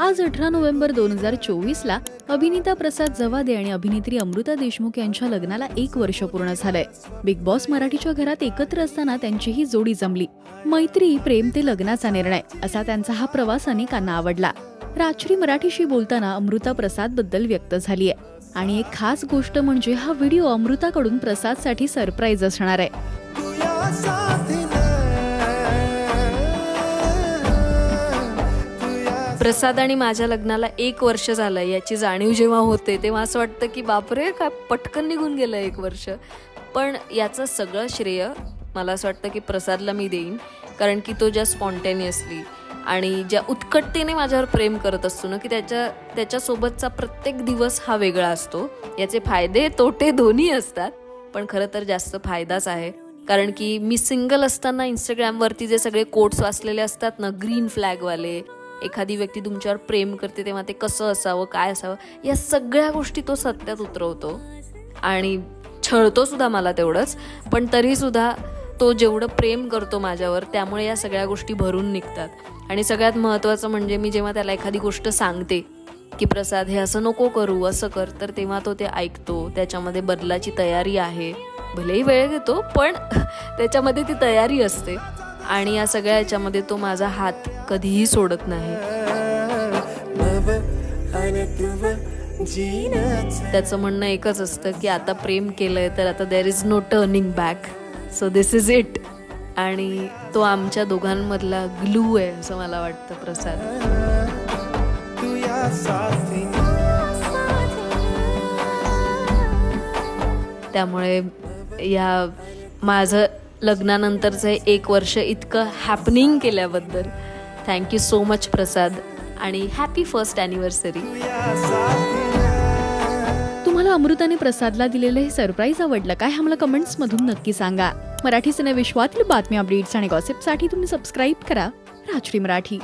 आज अठरा नोव्हेंबर दोन हजार चोवीसला अभिनेता प्रसाद जवादे आणि अभिनेत्री अमृता देशमुख यांच्या लग्नाला एक वर्ष पूर्ण झालंय. बिग बॉस मराठीच्या घरात एकत्र असताना त्यांची ही जोडी जमली. मैत्री प्रेम ते लग्नाचा निर्णय असा त्यांचा हा प्रवास अनेकांना आवडला. राजश्री मराठीशी बोलताना अमृता प्रसादबद्दल व्यक्त झालीय. आणि एक खास गोष्ट म्हणजे हा व्हिडिओ अमृताकडून प्रसादसाठी सरप्राईज असणार आहे. प्रसाद आणि माझ्या लग्नाला एक वर्ष झालं याची जाणीव जेव्हा होते तेव्हा असं वाटतं की बापरे काय पटकन निघून गेलं एक वर्ष. पण याचं सगळं श्रेय मला असं वाटतं की प्रसादला मी देईन. कारण की तो ज्या स्पॉन्टेनियसली आणि ज्या उत्कटतेने माझ्यावर प्रेम करत असतो ना की त्याच्या त्याच्यासोबतचा प्रत्येक दिवस हा वेगळा असतो. याचे फायदे तोटे दोन्ही असतात. पण खरं तर जास्त फायदाच आहे. कारण की मी सिंगल असताना इंस्टाग्रामवरती जे सगळे कोट्स वाचलेले असतात ना ग्रीन फ्लॅगवाले एखादी व्यक्ती तुमच्यावर प्रेम करते तेव्हा ते कसं असावं काय असावं या सगळ्या गोष्टी तो सत्यात उतरवतो. आणि छळतो सुद्धा मला तेवढंच पण तरीसुद्धा तो जेवढं प्रेम करतो माझ्यावर त्यामुळे या सगळ्या गोष्टी भरून निघतात. आणि सगळ्यात महत्त्वाचं म्हणजे मी जेव्हा त्याला एखादी गोष्ट सांगते की प्रसाद हे असं नको करू असं कर तर तेव्हा तो ते ऐकतो. त्याच्यामध्ये बदलाची तयारी आहे. भलेही वेळ घेतो पण त्याच्यामध्ये ती तयारी असते. आणि या सगळ्या याच्यामध्ये तो माझा हात कधीही सोडत नाही. त्याचं म्हणणं एकच असतं की आता प्रेम केलंय तर आता there is no turning back so this is it आणि तो आमच्या दोघांमधला ग्लू आहे असं मला वाटतं प्रसाद. त्यामुळे या माझं लग्नानंतरचं हे एक वर्ष इतकं हॅपनिंग केल्याबद्दल थँक्यू सो मच प्रसाद आणि हॅपी फर्स्ट ॲनिव्हर्सरी तुम्हाला अमृताने प्रसादला दिलेलं हे सरप्राईज आवडलं काय आम्हाला कमेंट्समधून नक्की सांगा. मराठी सिने विश्वातील बातमी अपडेट्स आणि गॉसिपसाठी तुम्ही सबस्क्राईब करा. राजश्री मराठी.